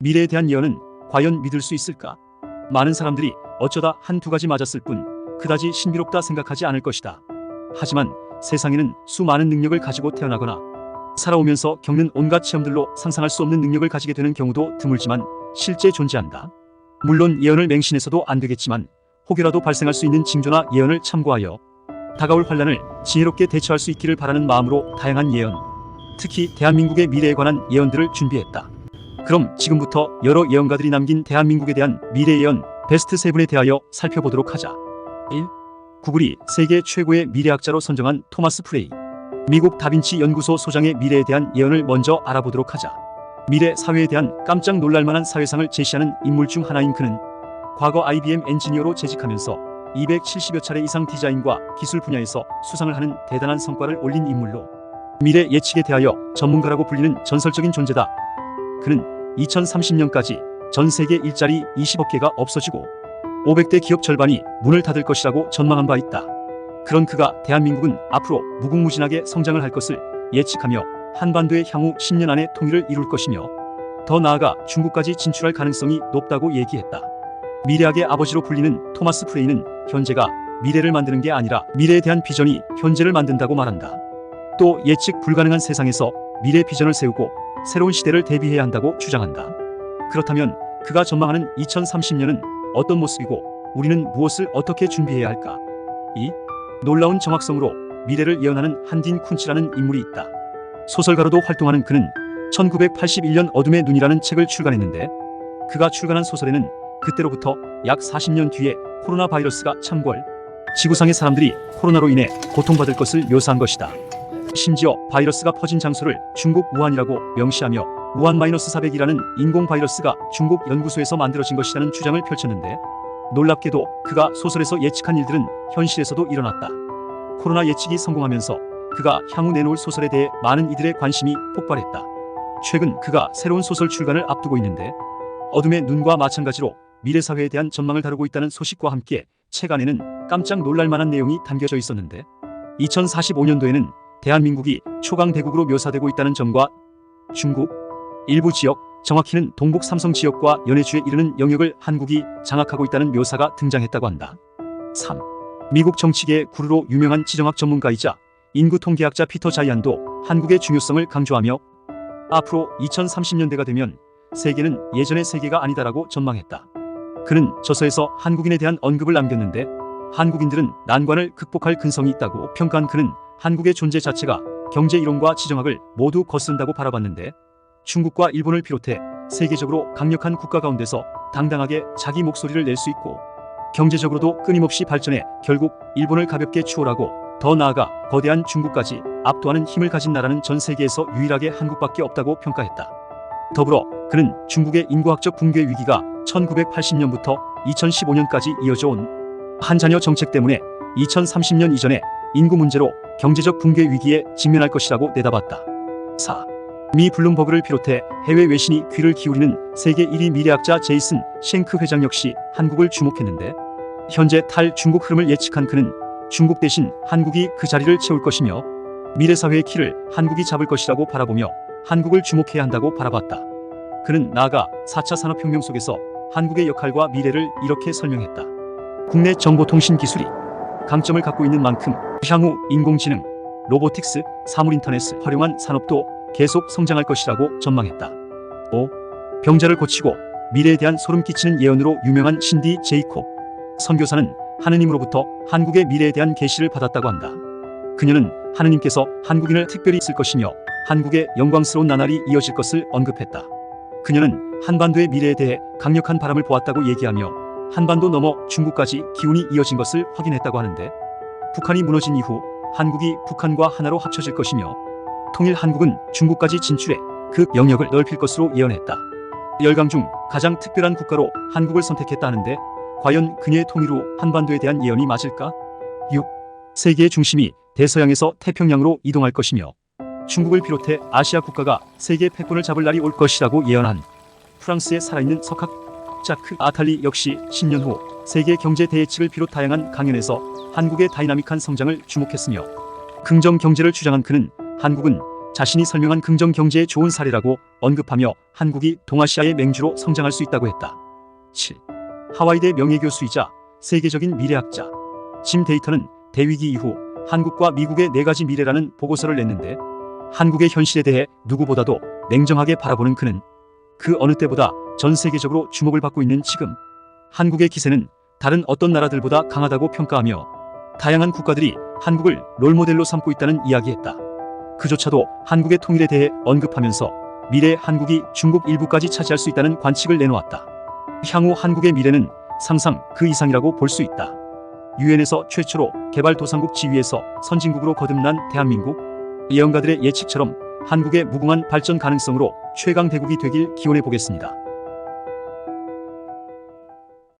미래에 대한 예언은 과연 믿을 수 있을까? 많은 사람들이 어쩌다 한두 가지 맞았을 뿐 그다지 신비롭다 생각하지 않을 것이다. 하지만 세상에는 수많은 능력을 가지고 태어나거나 살아오면서 겪는 온갖 체험들로 상상할 수 없는 능력을 가지게 되는 경우도 드물지만 실제 존재한다. 물론 예언을 맹신해서도 안 되겠지만 혹여라도 발생할 수 있는 징조나 예언을 참고하여 다가올 환란을 지혜롭게 대처할 수 있기를 바라는 마음으로 다양한 예언, 특히 대한민국의 미래에 관한 예언들을 준비했다. 그럼 지금부터 여러 예언가들이 남긴 대한민국에 대한 미래 예언 베스트 세븐에 대하여 살펴보도록 하자. 1. 구글이 세계 최고의 미래학자로 선정한 토마스 프레이. 미국 다빈치 연구소 소장의 미래에 대한 예언을 먼저 알아보도록 하자. 미래 사회에 대한 깜짝 놀랄만한 사회상을 제시하는 인물 중 하나인 그는 과거 IBM 엔지니어로 재직하면서 270여 차례 이상 디자인과 기술 분야에서 수상을 하는 대단한 성과를 올린 인물로 미래 예측에 대하여 전문가라고 불리는 전설적인 존재다. 그는 2030년까지 전 세계 일자리 20억 개가 없어지고 500대 기업 절반이 문을 닫을 것이라고 전망한 바 있다. 그런 그가 대한민국은 앞으로 무궁무진하게 성장을 할 것을 예측하며 한반도의 향후 10년 안에 통일을 이룰 것이며 더 나아가 중국까지 진출할 가능성이 높다고 얘기했다. 미래학의 아버지로 불리는 토마스 프레이는 현재가 미래를 만드는 게 아니라 미래에 대한 비전이 현재를 만든다고 말한다. 또 예측 불가능한 세상에서 미래 비전을 세우고 새로운 시대를 대비해야 한다고 주장한다. 그렇다면 그가 전망하는 2030년은 어떤 모습이고 우리는 무엇을 어떻게 준비해야 할까? 이 놀라운 정확성으로 미래를 예언하는 한딘 쿤치라는 인물이 있다. 소설가로도 활동하는 그는 1981년 어둠의 눈이라는 책을 출간했는데 그가 출간한 소설에는 그때로부터 약 40년 뒤에 코로나 바이러스가 참궐 지구상의 사람들이 코로나로 인해 고통받을 것을 묘사한 것이다. 심지어 바이러스가 퍼진 장소를 중국 우한이라고 명시하며 우한 마이너스 400이라는 인공 바이러스가 중국 연구소에서 만들어진 것이라는 주장을 펼쳤는데 놀랍게도 그가 소설에서 예측한 일들은 현실에서도 일어났다. 코로나 예측이 성공하면서 그가 향후 내놓을 소설에 대해 많은 이들의 관심이 폭발했다. 최근 그가 새로운 소설 출간을 앞두고 있는데 어둠의 눈과 마찬가지로 미래 사회에 대한 전망을 다루고 있다는 소식과 함께 책 안에는 깜짝 놀랄 만한 내용이 담겨져 있었는데 2045년도에는 대한민국이 초강 대국으로 묘사되고 있다는 점과 중국 일부 지역 정확히는 동북 삼성 지역과 연해주에 이르는 영역을 한국이 장악하고 있다는 묘사가 등장했다고 한다. 3. 미국 정치계의 구루로 유명한 지정학 전문가이자 인구 통계학자 피터 자이안도 한국의 중요성을 강조하며 앞으로 2030년대가 되면 세계는 예전의 세계가 아니다라고 전망했다. 그는 저서에서 한국인에 대한 언급을 남겼는데 한국인들은 난관을 극복할 근성이 있다고 평가한 그는 한국의 존재 자체가 경제 이론과 지정학을 모두 거스른다고 바라봤는데 중국과 일본을 비롯해 세계적으로 강력한 국가 가운데서 당당하게 자기 목소리를 낼 수 있고 경제적으로도 끊임없이 발전해 결국 일본을 가볍게 추월하고 더 나아가 거대한 중국까지 압도하는 힘을 가진 나라는 전 세계에서 유일하게 한국밖에 없다고 평가했다. 더불어 그는 중국의 인구학적 붕괴 위기가 1980년부터 2015년까지 이어져 온 한 자녀 정책 때문에 2030년 이전에 인구 문제로 경제적 붕괴 위기에 직면할 것이라고 내다봤다. 4. 미 블룸버그를 비롯해 해외 외신이 귀를 기울이는 세계 1위 미래학자 제이슨 쉔크 회장 역시 한국을 주목했는데 현재 탈 중국 흐름을 예측한 그는 중국 대신 한국이 그 자리를 채울 것이며 미래 사회의 키를 한국이 잡을 것이라고 바라보며 한국을 주목해야 한다고 바라봤다. 그는 나아가 4차 산업혁명 속에서 한국의 역할과 미래를 이렇게 설명했다. 국내 정보통신 기술이 강점을 갖고 있는 만큼 향후 인공지능, 로보틱스, 사물인터넷을 활용한 산업도 계속 성장할 것이라고 전망했다. 5. 병자를 고치고 미래에 대한 소름 끼치는 예언으로 유명한 신디 제이콥 선교사는 하느님으로부터 한국의 미래에 대한 계시를 받았다고 한다. 그녀는 하느님께서 한국인을 특별히 쓸 것이며 한국의 영광스러운 나날이 이어질 것을 언급했다. 그녀는 한반도의 미래에 대해 강력한 바람을 보았다고 얘기하며 한반도 넘어 중국까지 기운이 이어진 것을 확인했다고 하는데 북한이 무너진 이후 한국이 북한과 하나로 합쳐질 것이며 통일 한국은 중국까지 진출해 그 영역을 넓힐 것으로 예언했다. 열강 중 가장 특별한 국가로 한국을 선택했다는데 과연 그녀의 통일 후 한반도에 대한 예언이 맞을까? 6. 세계의 중심이 대서양에서 태평양으로 이동할 것이며 중국을 비롯해 아시아 국가가 세계 패권을 잡을 날이 올 것이라고 예언한 프랑스의 살아있는 석학 자크 아탈리 역시 10년 후 세계 경제 대예측을 비롯 다양한 강연에서 한국의 다이나믹한 성장을 주목했으며 긍정 경제를 주장한 그는 한국은 자신이 설명한 긍정 경제의 좋은 사례라고 언급하며 한국이 동아시아의 맹주로 성장할 수 있다고 했다. 7. 하와이대 명예교수이자 세계적인 미래학자 짐 데이터는 대위기 이후 한국과 미국의 네 가지 미래라는 보고서를 냈는데 한국의 현실에 대해 누구보다도 냉정하게 바라보는 그는 그 어느 때보다 전 세계적으로 주목을 받고 있는 지금 한국의 기세는 다른 어떤 나라들보다 강하다고 평가하며 다양한 국가들이 한국을 롤모델로 삼고 있다는 이야기했다. 그조차도 한국의 통일에 대해 언급하면서 미래 한국이 중국 일부까지 차지할 수 있다는 관측을 내놓았다. 향후 한국의 미래는 상상 그 이상이라고 볼 수 있다. 유엔에서 최초로 개발도상국 지위에서 선진국으로 거듭난 대한민국 예언가들의 예측처럼 한국의 무궁한 발전 가능성으로 최강 대국이 되길 기원해 보겠습니다.